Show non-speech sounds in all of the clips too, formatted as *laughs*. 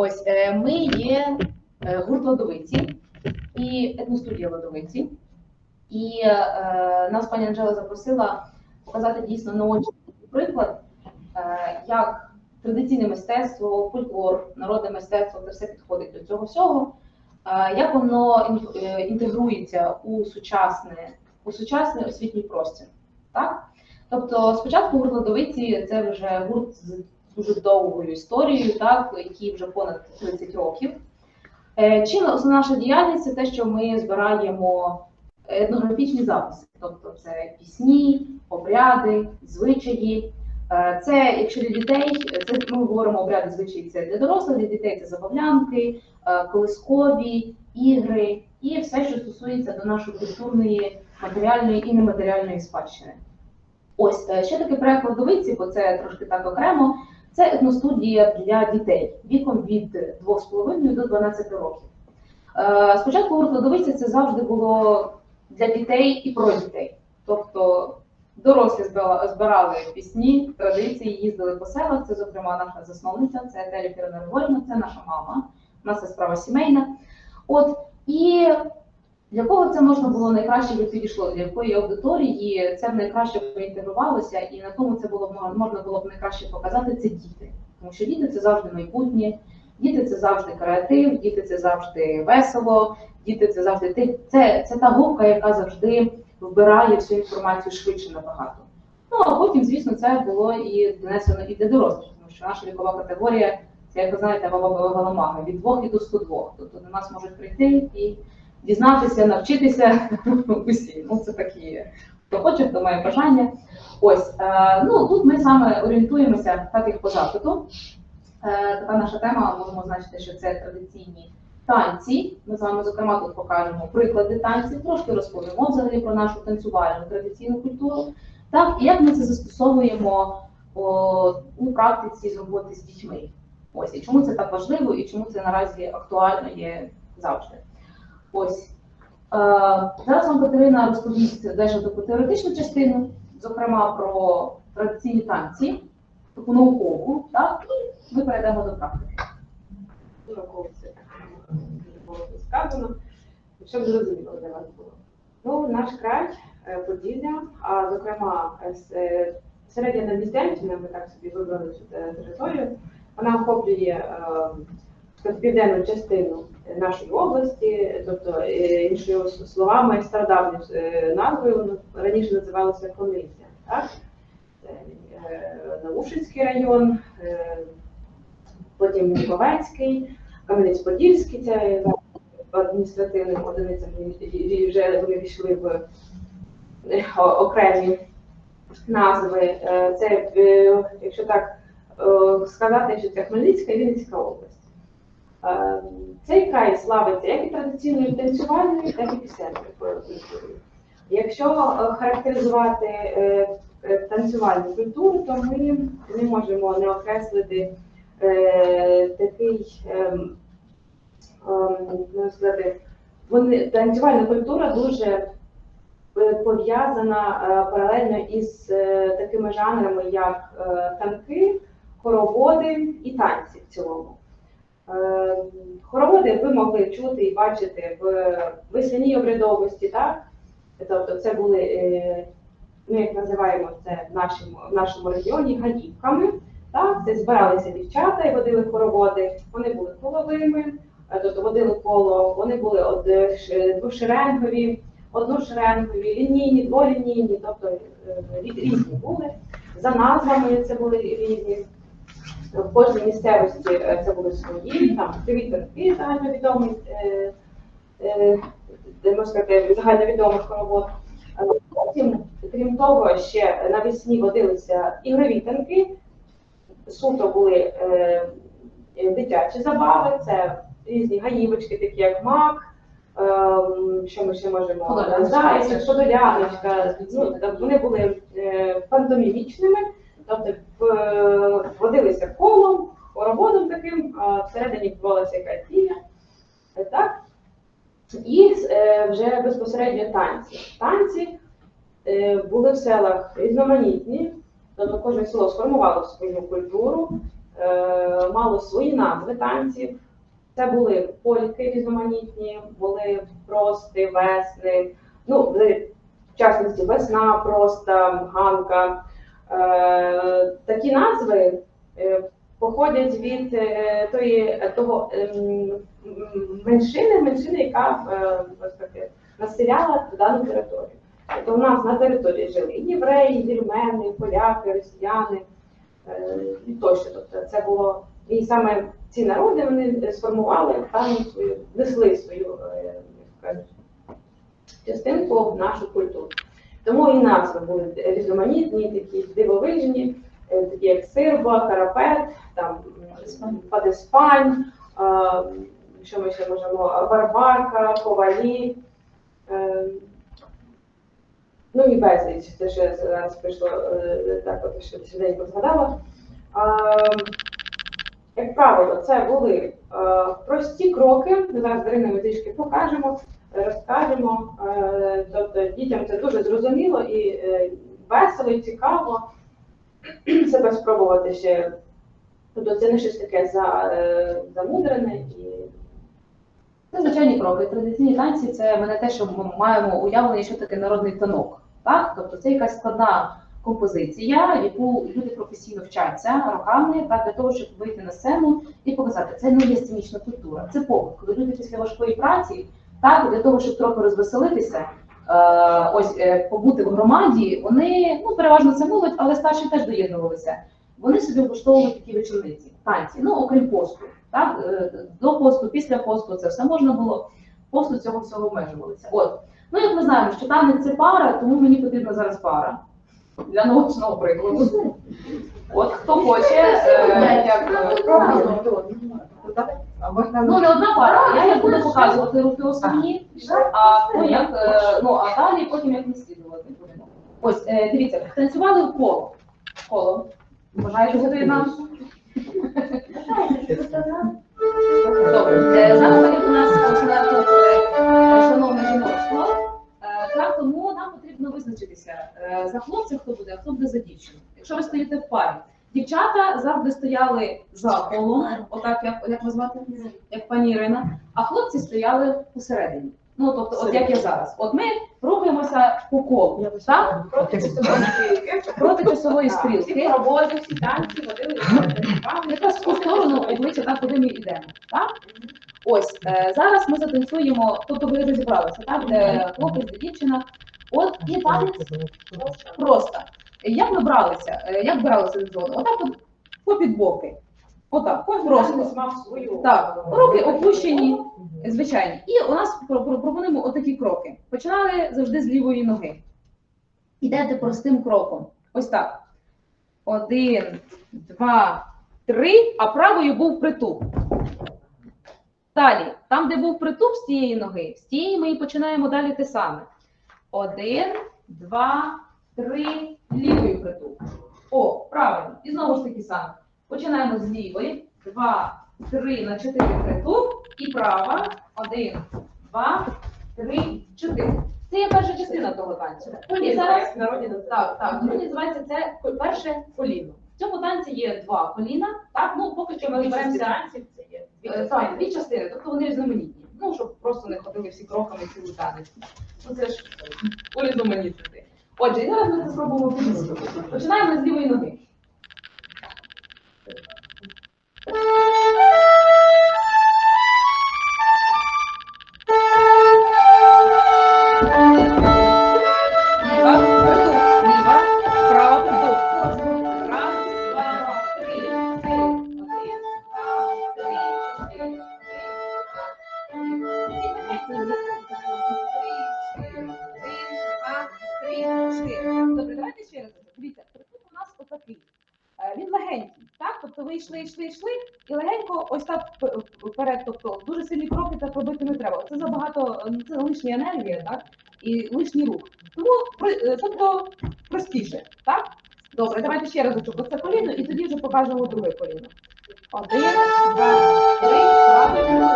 Ось е, ми є е, гурт Ладовиці і етностудія Ладовиці. І е, нас пані Анжела запросила показати дійсно наочний приклад, як традиційне мистецтво, фольклор, народне мистецтво це все підходить до цього всього. Як воно інтегрується у сучасне, у сучасний освітній простір. Так? Тобто, спочатку гурт Ладовиці це вже гурт з дуже довгою історією, так, який вже понад 30 років. Е, Чим основна наша діяльність це те, що ми збираємо етнографічні записи, тобто це пісні, обряди, звичаї. Е, Це, якщо для дітей, це ми говоримо обряди звичаї, це для дорослих, для дітей це забавлянки, е, колискові, ігри і все, що стосується до нашої культурної, матеріальної і нематеріальної спадщини. Ось ще такий проект Ладовиці, бо це трошки так окремо. Це етностудія для дітей віком від 2,5 до 12 років. Е, Спочатку гурт Ладовиці це завжди було для дітей і про дітей. Тобто дорослі збирали пісні, традиції, їздили по селах. Це, зокрема, наша засновниця, це Теля Кірина Григорівна, це наша мама. Це справа сімейна. От і для кого це можна було найкраще би підійшло, для якої аудиторії це б найкраще поінтегрувалося, і на кому це було б можна було б найкраще показати це діти. Тому що діти це завжди майбутнє, діти це завжди креатив, діти це завжди весело, діти це завжди ти- це, це та губка, яка завжди вбирає всю інформацію швидше набагато. Ну а потім, звісно, це було і донесено і для дорослих, тому що наша вікова категорія це, як ви знаєте, галамага від 2 і до 102. Тобто до нас можуть прийти і дізнатися, навчитися *laughs* усі. Ну, це такі, хто хоче, хто має бажання. Ось, е, ну тут ми саме орієнтуємося, так як по запиту. Е, така наша тема, можемо значити, що це традиційні танці. Ми з вами, зокрема, тут покажемо приклади танців, трошки розповімо взагалі про нашу танцювальну традиційну культуру. Так, і як ми це застосовуємо о, у практиці з роботи з дітьми. Ось, і чому це так важливо, і чому це наразі актуально є завжди. Ось. Е, зараз вам Катерина розповість дещо таку теоретичну частину, зокрема про традиційні танці, таку наукову, так, і ми перейдемо до практики. науковці було сказано, щоб зрозуміло для вас було. Ну, наш край е, Поділля, а зокрема е, середня Надністрянщина, ми так собі вибрали цю територію, вона охоплює південну частину нашої області, тобто е, іншими словами, стародавньою е, назвою воно раніше називалося Кониця. Так? Е, район, е, потім Ніковецький, Кам'янець-Подільський, це адміністративним одиницям вже вони війшли в окремі назви. Це, якщо так сказати, що це Хмельницька і Вінницька область. Е, Цей край славиться як і традиційною танцювальною, так і пісенною культурою. Якщо е, характеризувати е, танцювальну культуру, то ми не можемо не окреслити такий, ем, ем, можна сказати, вони, танцювальна культура дуже пов'язана паралельно із такими жанрами, як танки, хороводи і танці в цілому. Е, ви могли чути і бачити в весняній обрядовості, так? Тобто це були, е, ми як називаємо це в нашому, в нашому регіоні гаївками. Так, це збиралися дівчата і водили хороводи. Вони були коловими, е, тобто водили коло, вони були ш- двошеренгові, одношеренгові, лінійні, дволінійні, тобто е, різні були. За назвами це були різні. В кожній місцевості е, це були свої, там привіт танки загальновідомий, е, е, можна сказати, загальновідомих. А Потім, крім того, ще навесні водилися ігрові танки, суто були дитячі забави, це різні гаївочки, такі як мак, ем, що ми ще можемо зайчик, подоляночка. Ну, вони були пантомімічними, тобто водилися колом, хороводом таким, всередині відбувалася якась дія. Е, Так? І е, вже безпосередньо танці. Танці е, були в селах різноманітні, тобто кожне село сформувало свою культуру. е, мало свої назви танців. Це були польки різноманітні, були прости, весни, ну, в частності весна, проста, ганка. Е, такі назви е, походять від е, тої, того ем, меншини, меншини, яка таки, населяла дану територію. Тобто у нас на території жили євреї, вірмени, поляки, росіяни і тощо. Тобто це було і саме ці народи вони сформували певну свою, несли свою кажуть, частинку в нашу культуру. Тому і назви були різноманітні, такі дивовижні, е, такі як сирба, карапет, там падеспань, що ми ще можемо, барбарка, ковалі. е, Ну і безліч, те, що я зараз прийшло е, так, от що сьогодні згадала. Як правило, це були прості кроки. Зараз Дариною трішки покажемо, розкажемо. Тобто дітям це дуже зрозуміло і е, весело, і цікаво *clears throat* себе спробувати ще. Тобто це не щось таке е, замудрене Це звичайні кроки. Традиційні танці це ми те, що ми маємо уявлення, що таке народний танок. Так? Тобто це якась складна композиція, яку люди професійно вчаться роками, так, для того, щоб вийти на сцену і показати, це не є сценічна культура, це побут. Коли люди після важкої праці, так, для того, щоб трохи розвеселитися, ось е, побути в громаді, вони ну переважно це молодь, але старші теж доєднувалися. Вони собі влаштовували такі вечорниці, танці, ну окрім посту. Так, е, до посту, після посту це все можна було. Посту цього всього обмежувалися. От. Ну, як ми знаємо, що танець це пара, тому мені потрібна зараз пара для наочного прикладу. От хто хоче, е, е, ну не одна пара. Я як буду показувати руки основні, а хто як е, ну а далі потім як наслідувати. Ось е, дивіться, танцювали в коло. Коло. Бажаєте бути нам? Добре, Е, зараз так як у нас тут е, шановне жіночство, е, так тому нам потрібно визначитися е, за хлопця, хто буде, а хто буде за дівчину. Якщо ви стоїте в парі, дівчата завжди стояли за колом, отак як, як вас звати, як пані Ірина, а хлопці стояли посередині. Ну тобто, от як я зараз. От ми рухаємося по колу, так? проти часової стрілки. Проти часової стрілки. роботи, всі танці водили Якраз в ту сторону обличчя так, куди ми йдемо. Так? Ось е, зараз ми затанцюємо, тобто ви розібралися, так? Де хлопець, де дівчина. От і танець просто. Як ми бралися? Е, Як бралися від зону? Отак от попід боки. Отак, просто. мав свою. Так, руки опущені, звичайні. І у нас про- про- пропонуємо отакі кроки. Починали завжди з лівої ноги. Ідете простим кроком. Ось так. Один, два, три, а правою був притуп. Далі, там, де був притуп з тієї ноги, з тієї ми і починаємо далі те саме. Один, два, три, лівою притуп. О, правильно. І знову ж таки саме. Починаємо з лівої. Два, три на чотири притуп. І права. Один, два, три, чотири. Це є перша частина того танцю. І зараз так, так. Ну, називається це перше коліно. В цьому танці є два коліна. Так, ну поки що ми танців це є. Е, Так, дві частини, тобто вони різноманітні. Ну, щоб просто не ходили всі кроками цілу танець. Ну це ж урізноманітнити. Отже, і зараз ми спробуємо підійти. Починаємо з лівої ноги. Так робити не треба. Це забагато, е, це лишня енергія, так? І лишній рух. Тому тобто простіше, так? Добре, давайте ще раз оце коліно, і тоді вже покажемо друге коліно. Один, два, три, правильно.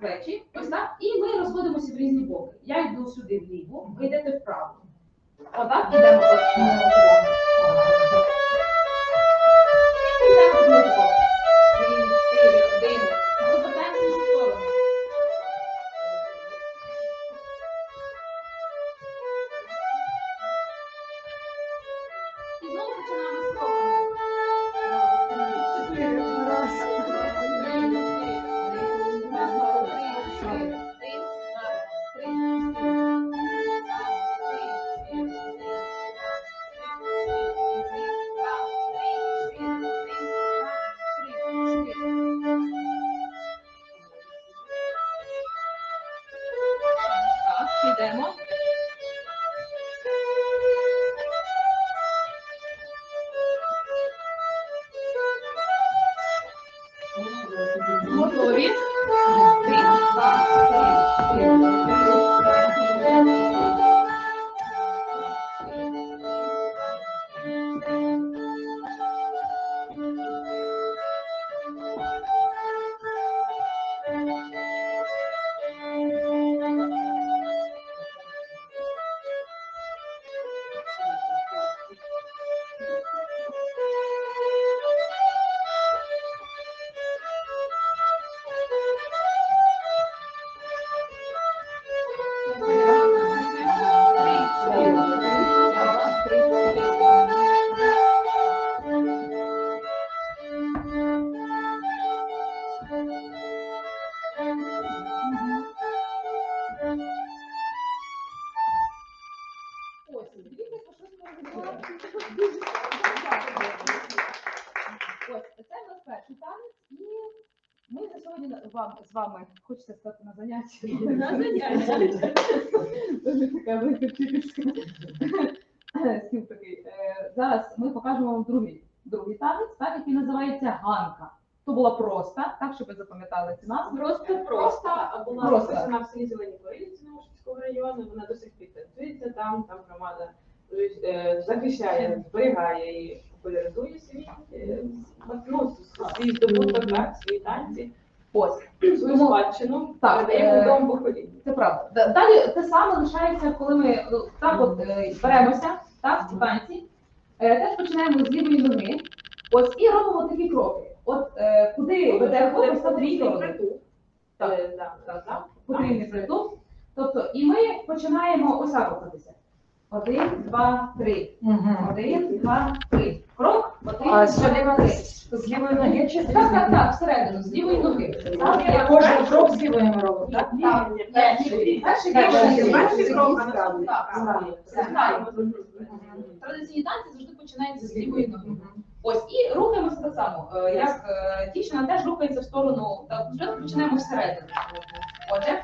Плечі. Ось так. І ми розходимося в різні боки. Я йду сюди вліво, ви йдете вправо. Отак, йдемо. Готові? Три, два, сьогодні вам, з вами, хочеться сказати, на занятті. На заняття. Дуже така. Стіл такий. Е, Зараз ми покажемо вам другий, другий танець, так, який називається Ганка. То була просто, так, щоб ви запам'ятали ці назви. Просто просто, була Просто. записана в селі Зелені Корилівці Новошицького району, вона до сих пір танцюється там, там громада е, захищає, зберігає і популяризує свій, е, ну, свій здобуток, так, свої танці, Ось. Свою Тому- спадщину, Так, передаємо е, дому покоління. Це правда. Далі те саме лишається, коли ми ну, так от е, беремося, так, в. Е, Теж починаємо з лівої ноги. Ось і робимо такі кроки. От е, куди веде. Е, Так, так, потрібний притул. Тобто, і ми починаємо ось так рухатися. Один, два, три. Один, два, три. Крок, один, А два, три. з лівої ноги чи з Так, так, так, всередину, з лівої ноги. Так, Я кожен крок з лівої ми робимо, так? Ні, Так, ні, перший, перший, Так, перший, перший, перший крок, перший, так. Традиційні танці завжди починаються з лівої ноги. Ось і рухаємося так само. е, Як е, дівчина теж рухається в сторону, так, спочатку починаємо всередину. Отже.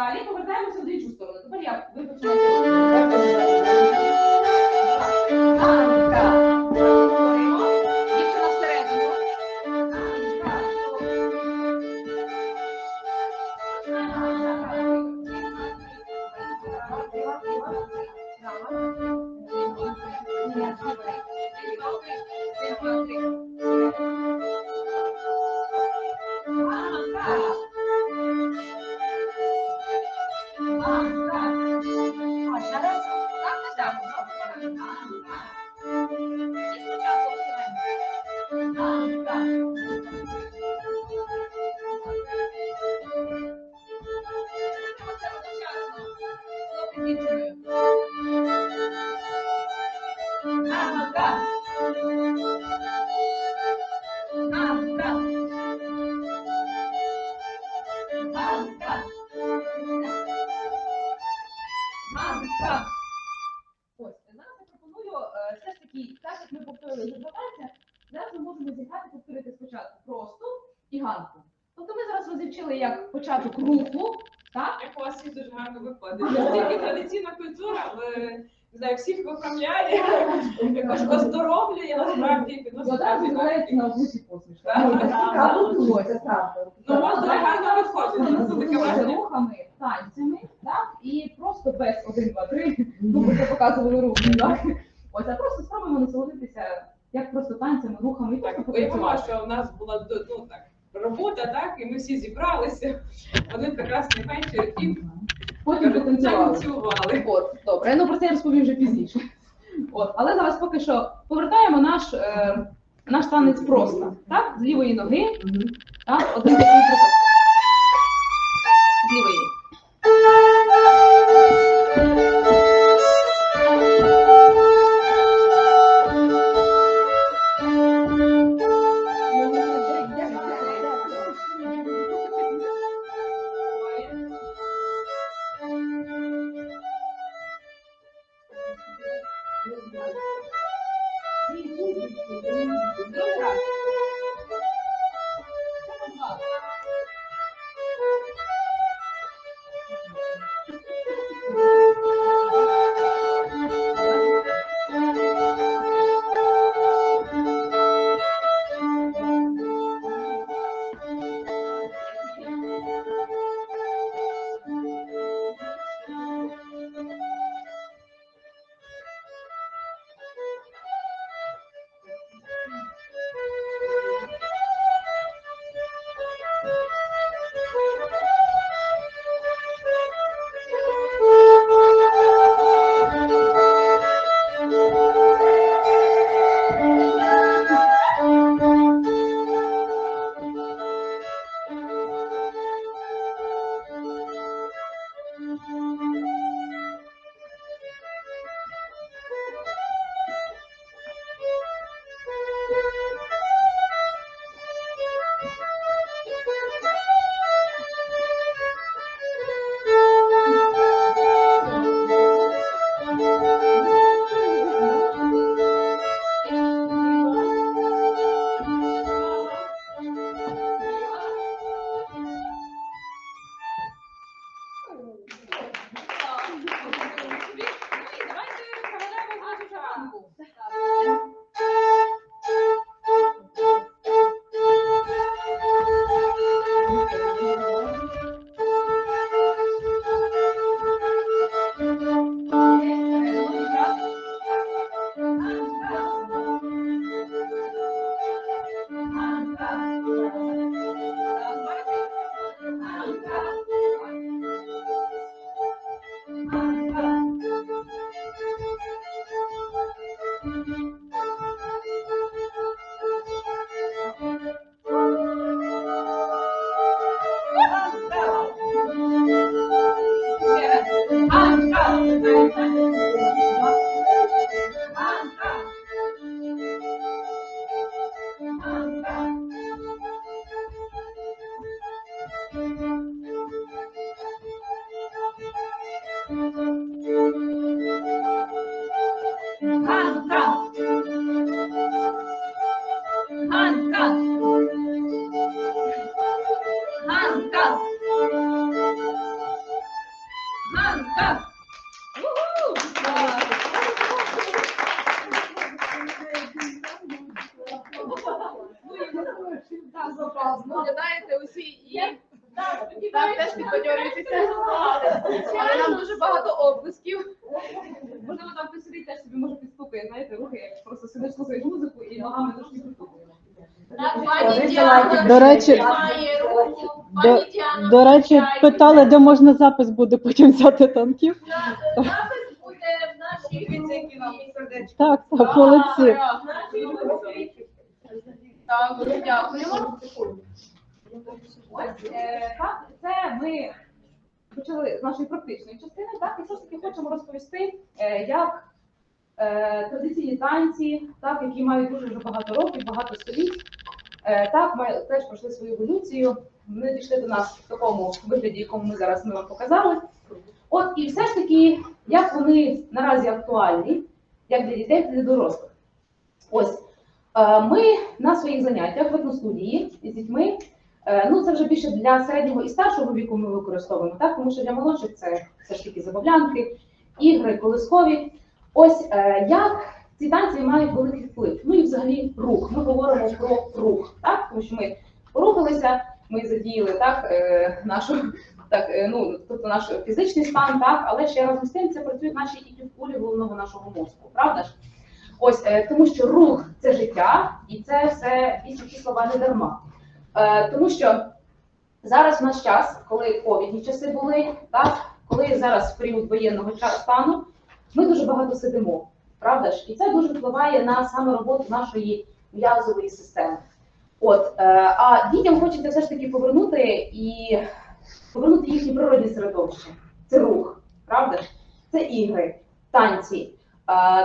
Далі повертаємося в іншу сторону. Тепер я Ви Thank you. Насправді І підносить одразу на обличчі посмішка. Ну, це правда. Ну, у вас дуже гарно виходить. Це таке враження. рухами, танцями, так? І просто без один, два, три, ну, бо це показували рухи, так? Ось, а просто спробуємо насолодитися як просто танцями, рухами і просто Так, уявимо, попрацювати. що в нас була ну, так, робота, так, і ми всі зібралися. Один прекрасний вечір і Потім потанцювали. танцювали. От, добре, ну про це я розповім вже пізніше. От, але зараз поки що повертаємо наш, е, наш танець просто, так? З лівої ноги, так? Один такий Thank you. Але нам дуже багато облисків. Можливо, там хтось сидить, теж собі може підступити, знаєте, рухи, як просто сидиш, слухаєш музику і ногами трошки підступуєш. Пані Діана До речі, руку. до- Пані Діана До речі, включає. питали, де можна запис буде потім взяти танків. На- Запис буде в нашій групі. Так, так, молодці. Нашій групі. Так, дуже дякуємо. Ось, е, так, це ми почали з нашої практичної частини, так, і все ж таки хочемо розповісти, е, як е, традиційні танці, так, які мають дуже багато років, багато століть, е, так, має, теж пройшли свою еволюцію. Вони дійшли до нас в такому вигляді, якому ми зараз ми вам показали. От і все ж таки, як вони наразі актуальні, як для дітей, для дорослих. Ось ми на своїх заняттях в етностудії з дітьми. Е, Ну, це вже більше для середнього і старшого віку ми використовуємо, так? Тому що для молодших це все ж таки забавлянки, ігри, колискові. Ось е, як ці танці мають великий вплив. Ну і взагалі рух. Ми говоримо про рух, так? Тому що ми порухалися, ми задіяли так, е, нашу, так, ну, тобто наш фізичний стан, так, але ще разом з тим це працюють наші і півкулі головного нашого мозку, правда ж? Ось тому що рух це життя, і це все дійсно слова не дарма. Е, тому що зараз в наш час, коли ковідні часи були, так, коли зараз в період воєнного стану, ми дуже багато сидимо, правда ж? І це дуже впливає на саме роботу нашої м'язової системи. От, е, а дітям хочеться все ж таки повернути і повернути їхнє природне середовище. Це рух, правда ж? Це ігри, танці.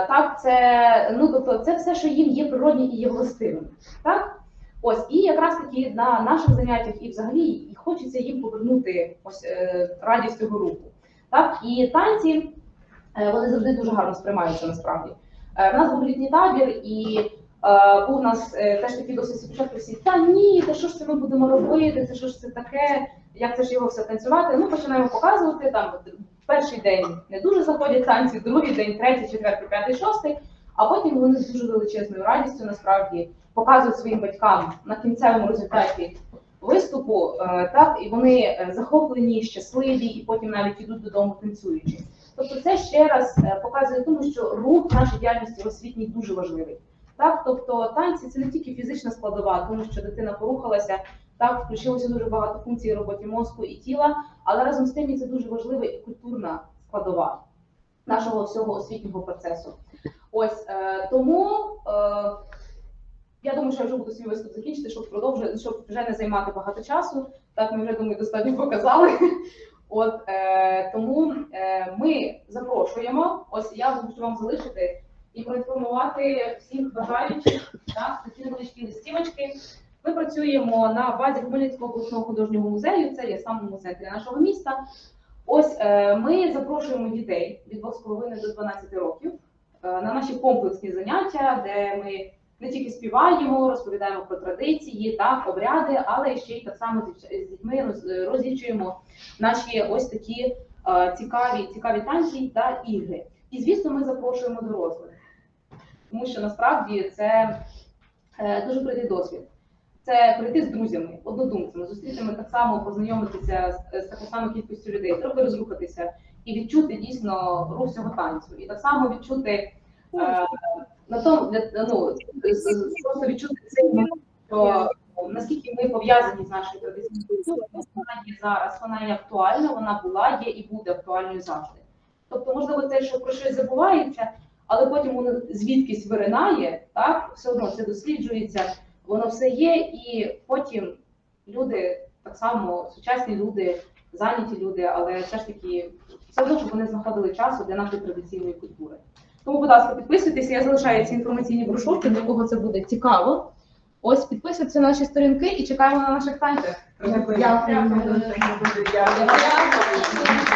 Так, це, ну, тобто, це все, що їм є природні і є властивим. Так? Ось, і якраз таки на наших заняттях і взагалі хочеться їм повернути ось е, радість цього руху. Так? І танці е, вони завжди дуже гарно сприймаються насправді. Е, в нас був літній табір, і був у нас теж такий досить спочатку всі, та ні, та що ж це ми будемо робити, це що ж це таке, як це ж його все танцювати. Ну, починаємо показувати там. Перший день не дуже заходять танці, другий день, третій, четвертий, п'ятий, шостий, а потім вони з дуже величезною радістю насправді показують своїм батькам на кінцевому результаті виступу, е, так і вони е, захоплені, щасливі, і потім навіть ідуть додому танцюючи. Тобто, це ще раз е, показує тому, що рух в нашій діяльності освітній дуже важливий. Так, тобто танці це не тільки фізична складова, тому що дитина порухалася, так включилося дуже багато функцій в роботі мозку і тіла, але разом з тим це дуже важлива і культурна складова нашого всього освітнього процесу. Ось тому я думаю, що я вже буду свій виступ закінчити, щоб продовжити, щоб вже не займати багато часу. Так, ми вже думаю, достатньо *laughs* показали. От е, тому е, ми запрошуємо. Ось я хочу вам залишити і проінформувати всіх бажаючих так, такі невеличкі листівочки. Ми працюємо на базі Хмельницького обласного художнього музею. Це є в самому центрі нашого міста. Ось е, ми запрошуємо дітей від 2,5 до 12 років е, на наші комплексні заняття, де ми не тільки співаємо, розповідаємо про традиції, так, обряди, але ще й так само з дітьми роз- розлічуємо наші ось такі е, цікаві, цікаві танці та ігри. І звісно, ми запрошуємо дорослих, тому що насправді це е, дуже прийде досвід. Це прийти з друзями, однодумцями, зустрітися так само, познайомитися з, з такою самою кількістю людей, трохи розрухатися і відчути дійсно рух цього танцю. І так само відчути на тому, ну, просто відчути цей що наскільки ми пов'язані з нашою традиційною культурою, вона є зараз, вона є актуальна, вона була, є і буде актуальною завжди. Тобто, можливо, те, що про щось забувається, але потім воно звідкись виринає, так, все одно це досліджується, воно все є, і потім люди, так само сучасні люди, зайняті люди, але все ж таки все одно, щоб вони знаходили часу для нашої традиційної культури. Тому, будь ласка, підписуйтесь, я залишаю ці інформаційні брошурки, для кого це буде цікаво. Ось підписуйтесь на наші сторінки і чекаємо на наших танцях. Дякую. Дякую. Дякую. Дякую.